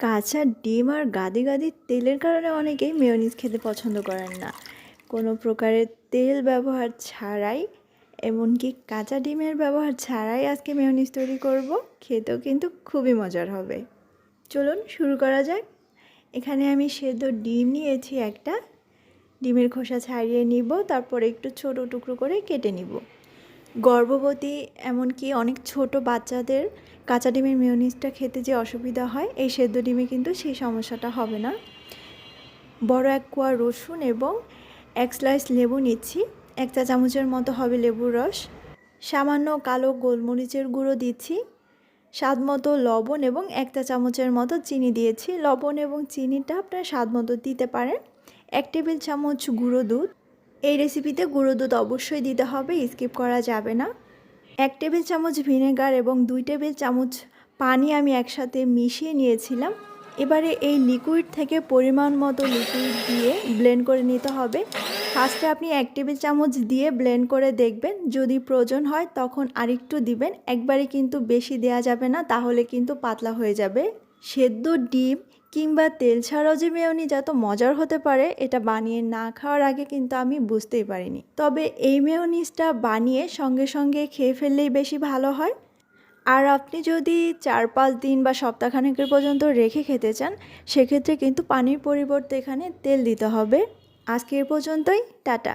কাঁচা ডিম আর গাদি গাদি তেলের কারণে অনেকেই মেয়োনিজ খেতে পছন্দ করেন না। কোনো প্রকারের তেল ব্যবহার ছাড়াই, এমনকি কাঁচা ডিমের ব্যবহার ছাড়াই আজকে মেয়োনিজ তৈরি করব, খেতেও কিন্তু খুবই মজার হবে। চলুন শুরু করা যাক। এখানে আমি সেদ্ধ ডিম নিয়েছি একটা। ডিমের খোসা ছাড়িয়ে নিব, তারপর একটু ছোট টুকরো করে কেটে নিব। গর্ভবতী এমনকি অনেক ছোট বাচ্চাদের কাঁচা ডিমের মেয়োনিজটা খেতে যে অসুবিধা হয়, এই সেদ্ধ ডিমে কিন্তু সেই সমস্যাটা হবে না। বড় এক কোয়া রসুন এবং এক স্লাইস লেবু নিচ্ছি, এক চা চামচের মতো হবে লেবুর রস। সামান্য কালো গোলমরিচের গুঁড়ো দিচ্ছি, স্বাদ মতো লবণ এবং এক চা চামচের মতো চিনি দিয়েছি। লবণ এবং চিনিটা আপনার স্বাদ মতো দিতে পারেন। এক টেবিল চামচ গুঁড়ো দুধ এই রেসিপিতে গুঁড়ো দুধ অবশ্যই দিতে হবে স্কিপ করা যাবে না। এক টেবিল চামচ ভিনেগার এবং দুই টেবিল চামচ পানি আমি একসাথে মিশিয়ে নিয়েছিলাম। এবারে এই লিকুইড থেকে পরিমাণ মতো লিকুইড দিয়ে ব্লেন্ড করে নিতে হবে। ফার্স্টে আপনি এক টেবিল চামচ দিয়ে ব্লেন্ড করে দেখবেন, যদি প্রয়োজন হয় তখন আরেকটু দিবেন। একবারে কিন্তু বেশি দেয়া যাবে না, তাহলে কিন্তু পাতলা হয়ে যাবে। সেদ্ধ ডিম কিংবা তেল ছাড়াও যে মেয়নিজ এত মজার হতে পারে, এটা বানিয়ে না খাওয়ার আগে কিন্তু আমি বুঝতেই পারিনি। তবে এই মেয়নিজটা বানিয়ে সঙ্গে সঙ্গে খেয়ে ফেললেই বেশি ভালো হয়। আর আপনি যদি চার পাঁচ দিন বা সপ্তাহখানেকের পর্যন্ত রেখে খেতে চান, সেক্ষেত্রে কিন্তু পানির পরিবর্তে এখানে তেল দিতে হবে। আজকে এ পর্যন্তই, টাটা।